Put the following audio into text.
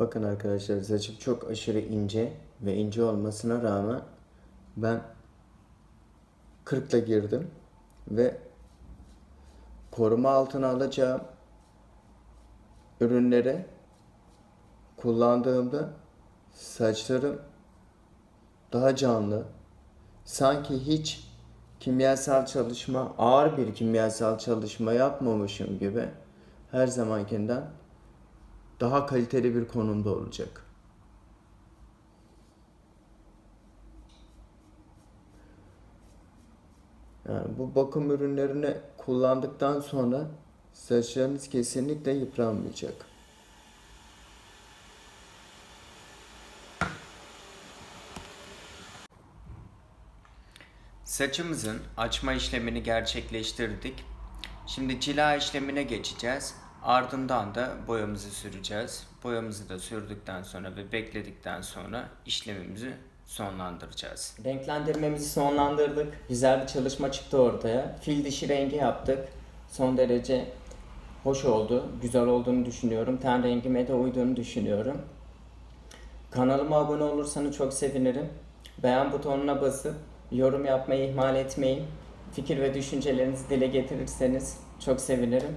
Bakın arkadaşlar saçım çok aşırı ince ve ince olmasına rağmen ben 40'la girdim ve koruma altına alacağım ürünleri kullandığımda saçlarım daha canlı. Sanki hiç kimyasal çalışma, ağır bir kimyasal çalışma yapmamışım gibi her zamankinden daha kaliteli bir konumda olacak. Yani bu bakım ürünlerini kullandıktan sonra saçlarınız kesinlikle yıpranmayacak. Saçımızın açma işlemini gerçekleştirdik. Şimdi cila işlemine geçeceğiz. Ardından da boyamızı süreceğiz. Boyamızı da sürdükten sonra ve bekledikten sonra işlemimizi sonlandıracağız. Renklendirmemizi sonlandırdık. Güzel bir çalışma çıktı ortaya. Fil dişi rengi yaptık. Son derece hoş oldu. Güzel olduğunu düşünüyorum. Ten rengime de uyduğunu düşünüyorum. Kanalıma abone olursanız çok sevinirim. Beğen butonuna basıp yorum yapmayı ihmal etmeyin. Fikir ve düşüncelerinizi dile getirirseniz çok sevinirim.